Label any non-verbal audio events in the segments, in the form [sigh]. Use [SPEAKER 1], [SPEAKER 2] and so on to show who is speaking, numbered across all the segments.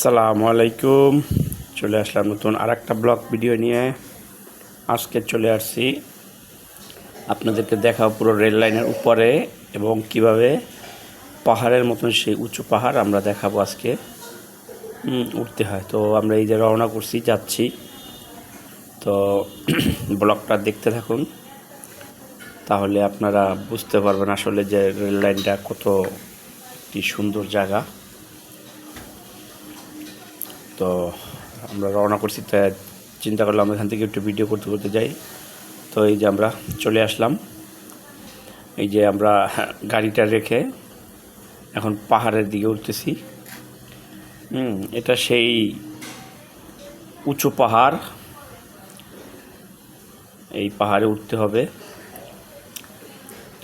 [SPEAKER 1] সালামু আলাইকুম। চলে আসলাম নতুন আর একটা ব্লগ ভিডিও নিয়ে। আজকে চলে আসছি আপনাদেরকে দেখাও পুরো রেল লাইনের উপরে এবং কীভাবে পাহাড়ের মতন সেই উঁচু পাহাড় আমরা দেখাবো আজকে। উঠতে হয়। তো আমরা এই যে রওনা করছি, যাচ্ছি। তো [clears throat] ব্লগটা দেখতে থাকুন। তাহলে আপনারা বুঝতে পারবেন আসলে যে রেল লাইনটা কত একটি সুন্দর জায়গা। তো আমরা রওনা করছি তাই চিন্তা করলাম এখান থেকে একটু ভিডিও করতে করতে যাই। তো এই যে আমরা চলে আসলাম। এই যে আমরা গাড়িটা রেখে এখন পাহাড়ের দিকে উঠতেছি। হুম, এটা সেই উঁচু পাহাড়। এই পাহাড়ে উঠতে হবে।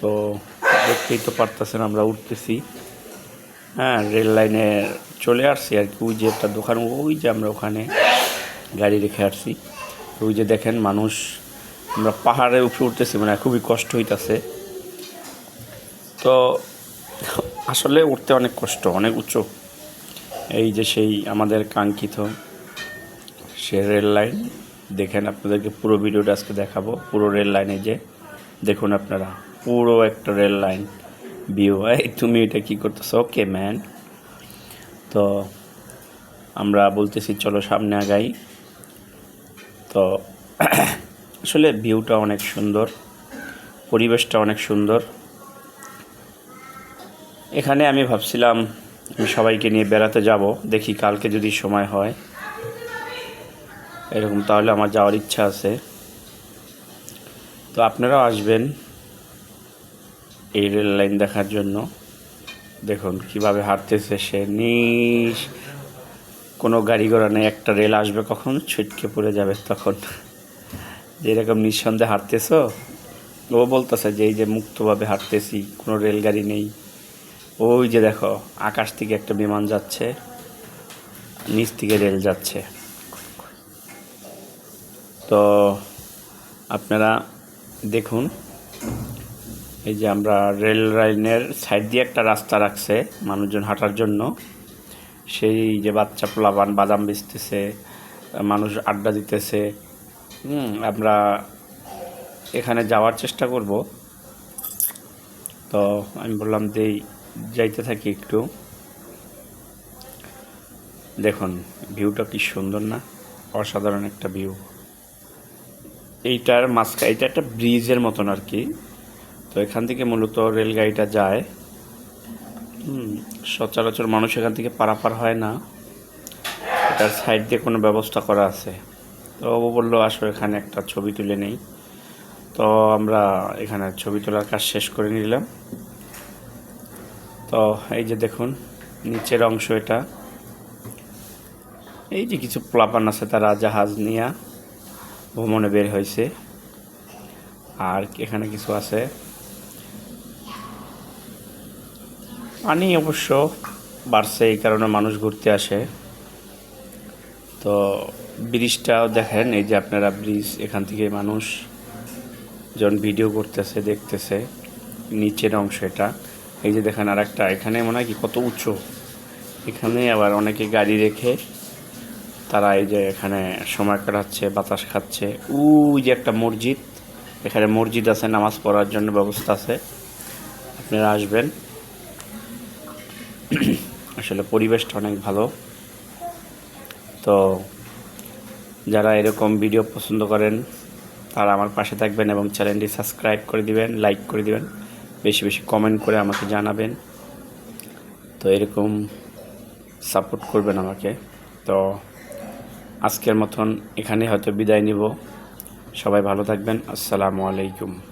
[SPEAKER 1] তো দেখতেই তো পারতেছেন, আমরা উঠতেছি। হ্যাঁ রেল লাইনে চলে আসছি আর কি। ওই যে একটা দোকান, ওই যে আমরা ওখানে গাড়ি রেখে আসছি। ওই যে দেখেন মানুষ, আমরা পাহাড়ে উপরে উঠতেছি মানে খুবই কষ্ট হইতাছে। তো আসলে উঠতে অনেক কষ্ট, অনেক উঁচু এই যে সেই আমাদের কাঙ্ক্ষিত সে রেল লাইন, দেখেন আপনাদেরকে পুরো ভিডিওটা আজকে দেখাবো। পুরো রেল লাইনে যে, দেখুন আপনারা, পুরো একটা রেল লাইন। ভিউ এই তুমি এটা কী করতেছো? ওকে ম্যান তো আমরা বলতেছি, চলো সামনে আগাই। তো [clears throat] আসলে ভিউটা অনেক সুন্দর, পরিবেশটা অনেক সুন্দর। এখানে আমি ভাবছিলাম, আমি সবাইকে নিয়ে বেড়াতে যাব, দেখি কালকে যদি সময় হয়। এরকম তাহলে আমার যাওয়ার ইচ্ছা আছে। তো আপনারাও আসবেন। এই রেল লাইন দেখার জন্য। দেখুন, কীভাবে হাঁটতেছে সে। নিস কোনো গাড়ি ঘোড়া নেই, একটা রেল আসবে কখন? ছিটকে পড়ে যাবে তখন। যেরকম নিঃসন্দেহে হাঁটতেছো? ও বলতেছে যে, এই যে মুক্তভাবে হাঁটতেছি, কোনো রেলগাড়ি নেই। ওই যে দেখো, আকাশ থেকে একটা বিমান যাচ্ছে, নিচ থেকে রেল যাচ্ছে। তো আপনারা দেখুন এই যে আমরা রেল লাইনের সাইড দিয়ে একটা রাস্তা রাখছে মানুষজন হাঁটার জন্য। সেই যে বাচ্চা পোলাবান বাদাম বেচতেছে, মানুষ আড্ডা দিতেছে আমরা এখানে যাওয়ার চেষ্টা করব। তো আমি বললাম যে যাইতে থাকি একটু। দেখুন, ভিউটা কি সুন্দর না? অসাধারণ একটা ভিউ। এইটার মাঝখানে এটা একটা ব্রিজের মতন আর কি। তো এখান থেকে মূলত রেলগাড়িটা যায়। সচরাচর মানুষ এখান থেকে পারাপার হয় না। এটার সাইড দিয়ে কোনো ব্যবস্থা করা আছে। তো ও বলল, আসো এখানে একটা ছবি তুলে নেই। তো আমরা এখানে ছবি তোলার কাজ শেষ করে নিলাম। তো এই যে দেখুন, নিচের অংশ এটা। এই যে কিছু প্লাপান আছে, তারা জাহাজ নিয়ে ভ্রমণে বের হয়েছে। আর এখানে কিছু আছে। পানি অবশ্য বাড়ছে, এই কারণে মানুষ ঘুরতে আসে। তো ব্রিজটাও দেখেন, এই যে আপনারা ব্রিজ, এখান থেকে মানুষ যখন ভিডিও করতেছে, দেখতেছে, নিচের অংশ এটা। এই যে দেখেন আর একটা এখানে মনে হয় কি কত উঁচু। এখানে আবার অনেকে গাড়ি রেখে তারা এই যে এখানে সময় কাটাচ্ছে, বাতাস খাচ্ছে। ওই যে একটা মসজিদ, এখানে মসজিদ আছে, নামাজ পড়ার জন্য ব্যবস্থা আছে। আপনারা আসবেন। আসলে পরিবেশটা অনেক ভালো। তো যারা এরকম ভিডিও পছন্দ করেন, তারা আমার পাশে থাকবেন এবং চ্যানেলটি সাবস্ক্রাইব করে দিবেন, লাইক করে দিবেন, বেশি বেশি কমেন্ট করে আমাকে জানাবেন। তো এরকম সাপোর্ট করবেন আমাকে। তো আজকের মতন এখানে হয়তো বিদায় নিব। সবাই ভালো থাকবেন। আসসালামু আলাইকুম।